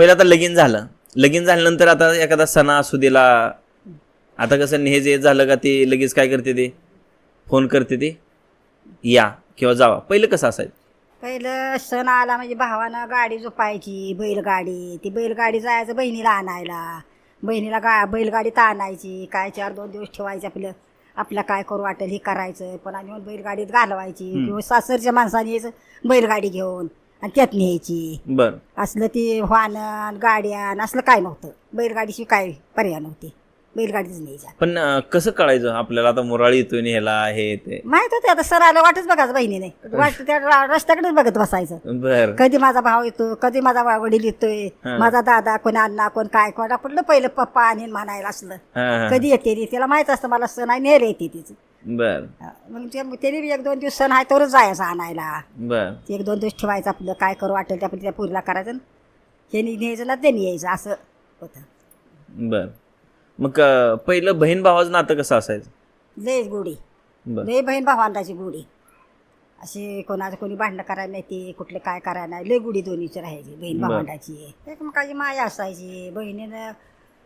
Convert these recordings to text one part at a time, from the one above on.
पहिलं आता लगीन झालं. लगीन झाल्यानंतर आता एखादा सणा असू दिला आता कसं नेहज येत झालं का ते लगेच काय करते ते? फोन करते ते. या किंवा जावा. पहिलं कसं असायचं? पहिलं सण आला म्हणजे भावानं गाडी झोपायची बैलगाडी. ती बैलगाडी जायचं बहिणीला आणायला. बहिणीला गा बैलगाडीत आणायची काय चार दोन दिवस ठेवायचं आपलं. आपलं काय करू वाटेल हे करायचं. पण आणि मग बैलगाडीत घालवायची. किंवा सासरच्या माणसाने यायचं बैलगाडी घेऊन. आणि त्यात न्यायची. बर. असलं ती वाहन गाड्यान असलं काय नव्हतं. बैलगाडीशी काय पर्याय नव्हती. बैलगाडीच न्यायच्या पण अं, कसं कळायचं आपल्याला? आता मुराळी आणि ह्याला हे ते. माहीत होते आता सर आलं वाटच बघायचं बहिणीने. वाट त्या रा- रस्त्याकडेच बघत बसायचं. बर. कधी माझा भाव येतो कधी माझा वा- वडील येतोय हा. माझा दादा कोण अण्णा कोण काय कोण आपलं पहिलं पप्पा आणि म्हणायला असलं. हा, हा. कधी येते ती त्याला माहीत असतं मला सण आहे नेहर येते तिचं. बर. मग ते त्याने बी एक दोन दिवस सण आहे तरच जायचं आणायला. बर. एक दोन दिवस ठेवायचं आपलं काय करू वाटेल त्या त्या पुरीला करायचं त्यांनी न्यायचं ना त्यांनी यायचं असं होतं. बर. मग अं, पहिलं बहीण भावाचं नातं कसं असायचं? लयच गोडी. बर. लय बहीण भावांडाची गोडी. अशी कोणाचं कोणी भांडणं करायला नाही ते कुठले काय करायला नाही लय गुढी दोन्हीची राहायची बहीण. भावंडाची एकमेकाची माया असायची बहिणीनं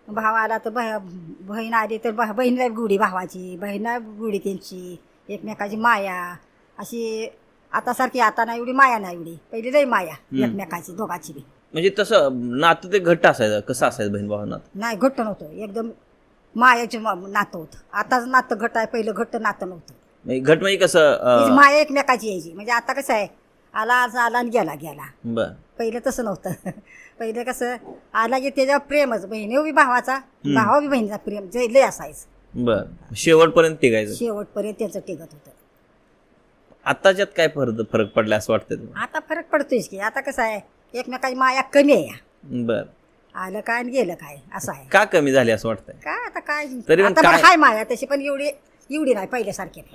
भाव आला तर बह- बहीण आली तर बह- बहिणीला गुढी भावाची बहिणा गुढी त्यांची एकमेकाची माया. अशी आता सारखी आता नाही एवढी माया नाही एवढी. पहिली लय माया एकमेकाची दोघाची बी. म्हणजे तसं नातं ते घट्ट असायचं कसं असायचं बहीण भावा नातं नाही घट्ट नव्हतं. एकदम मायाचं नातं होतं. आताच नातं घट्ट आहे पहिलं घट्ट नातं नव्हतं. म्हणजे घट म्हणजे कसं माया एकमेकाची यायची. म्हणजे आता कसं आहे आला आज आला आणि गेला गेला. बर. पहिलं तसं नव्हतं. पहिलं कसं आला की त्याच्यावर प्रेमच बहिणी बी भावाचा भावा बी बहिणीचा प्रेम जे लय असायचं. बर. शेवटपर्यंत टिकायचं. शेवटपर्यंत त्याचं टिकत होतं. आताच्यात काय फरक फरक पडला असं वाटतं तुम्हाला? आता फरक पडतोयच की आता कसं आहे एकमेकाची माया कमी आहे बर. आलं काय आणि गेलं काय असं आहे. का कमी झाली असं वाटतंय? काय आता काय तरी पण आता पण काय- हाय माया तशी पण एवढी एवढी नाही पहिल्यासारखी नाही.